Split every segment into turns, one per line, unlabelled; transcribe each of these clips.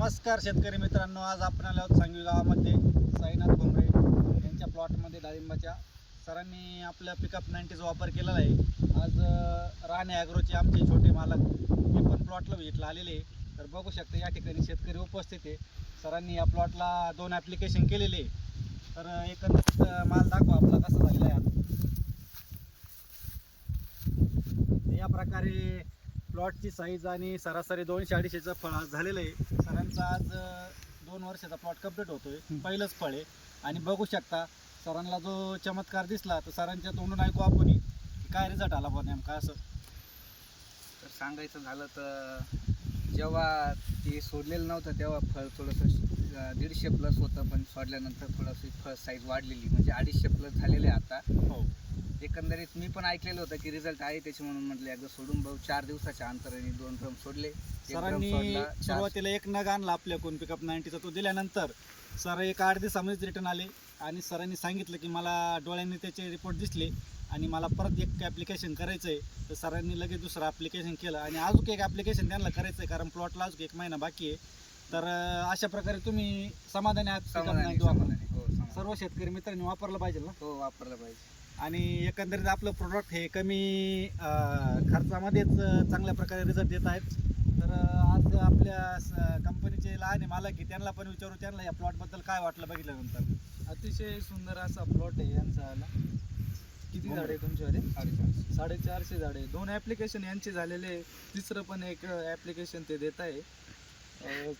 नमस्कार शेतकरी मित्रांनो आज आपण आलो आहोत सांगवी गावामध्ये. साईनाथ घुमरे यांच्या प्लॉटमध्ये डाळिंबाच्या. सरांनी आपल्या पिकअप नाईन्टीचा वापर केलेला आहे. आज राणे ॲग्रोचे आमचे छोटे मालक हे पण प्लॉटला भेटला आलेले आहे. तर बघू शकता या ठिकाणी शेतकरी उपस्थित आहे. सरांनी या प्लॉटला दोन ॲप्लिकेशन केलेले आहे. तर एकंदरीत माल दाखवा आपला कसा झालेला आहे. या प्रकारे प्लॉटची साईज आणि सरासरी दोनशे अडीचशेचं फळ आज झालेलं आहे. सरांचा आज दोन वर्षाचा प्लॉट कंप्लीट होतोय. पहिलंच फळ आहे. आणि बघू शकता सरांना जो चमत्कार दिसला तर सरांच्या तोंडून ऐकू आपण काय रिझल्ट आला बा नेमका असं.
तर सांगायचं झालं तर जेव्हा ते सोडलेलं नव्हतं तेव्हा फळ थोडंसं दीडशे प्लस होतं पण सोडल्यानंतर थोडंसं फळ साईज वाढलेली. म्हणजे अडीचशे प्लस झालेले आहे आता.
हो.
एकंदरीत मी पण ऐकलेलं होतं की रिझल्ट आहे त्याची म्हणून म्हटलं एकदा सोडून भाऊ चार दिवसाच्या अंतराने दोन ड्रम सोडले. एक drum
सरांनी
सोडला, चार-
सुरुवातीला एक नग आणला आपल्याकडून पिकअप नाईन्टीचा तो दिल्यानंतर. सर एक आठ दिवसामध्येच रिटर्न आले. आणि सरांनी सांगितलं की मला डोळ्यांनी त्याचे रिपोर्ट दिसले आणि मला परत एक ॲप्लिकेशन करायचं आहे तर सरांनी लगेच दुसरं ॲप्लिकेशन केलं. आणि अजून एक ॲप्लिकेशन त्यांना करायचं आहे कारण प्लॉटला अजून एक महिना बाकी आहे. तर अं, अशा प्रकारे तुम्ही समाधानी आहात पिकअप
समाधानी
नाईन्टी वापरून
समाधानी. हो समाधानी.
सर्व शेतकरी मित्रांनी वापरलं पाहिजे ना?
हो वापरलं पाहिजे.
आणि एकंदरीत आपलं प्रोडक्ट हे कमी खर्चामध्येच चांगल्या प्रकारे रिझल्ट देत आहेत. तर आज आपल्या कंपनीचे लहान मालक आहे त्यांना पण विचारू त्यांना या प्लॉटबद्दल काय वाटलं बघितल्यानंतर?
अतिशय सुंदर असा प्लॉट आहे यांचा आला. किती
हो.
झाडे तुमच्याकडे
साडेचारशे.
साडेचारशे झाडे दोन ॲप्लिकेशन यांचे झालेले. तिसरं पण एक ॲप्लिकेशन ते देत आहे.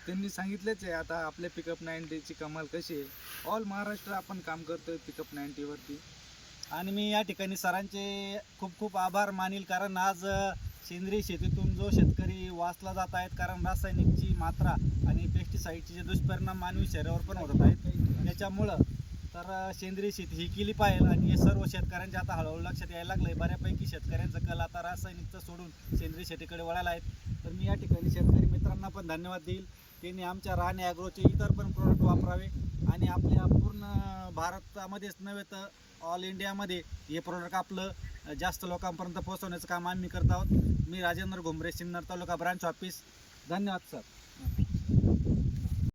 त्यांनी सांगितलेच आहे आता आपल्या पिकअप नाईन्टीची कमाल कशी आहे. ऑल महाराष्ट्र आपण काम करतोय पिकअप नाईन्टीवरती
आणि मी या ठिकाणी सरांचे खूप खूप आभार मानील कारण आज सेंद्रिय शेतीतून जो शेतकरी वाचला जात आहेत कारण रासायनिकची मात्रा आणि पेस्टिसाईडचे जे दुष्परिणाम मानवी शरीरावर पण होत आहेत त्याच्यामुळं तर सेंद्रिय शेती ही केली पाहिजे आणि हे सर्व शेतकऱ्यांच्या आता हळूहळू लक्षात यायला लागलं आहे बऱ्यापैकी शेतकऱ्यांचं कल आता रासायनिकचं सोडून सेंद्रिय शेतीकडे वळायला आहेत. तर मी या ठिकाणी शेतकरी मित्रांना पण धन्यवाद देईल. त्यांनी आमच्या राणे ॲग्रोचे इतर पण प्रोडक्ट वापरावे आणि आपल्या पूर्ण भारतामध्येच नव्हे तर ऑल इंडियामध्ये हे प्रोडक्ट आपलं जास्त लोकांपर्यंत पोहोचवण्याचं काम आम्ही करत आहोत. मी राजेंद्र घुमरे सिन्नर तालुका ब्रांच ऑफिस धन्यवाद सर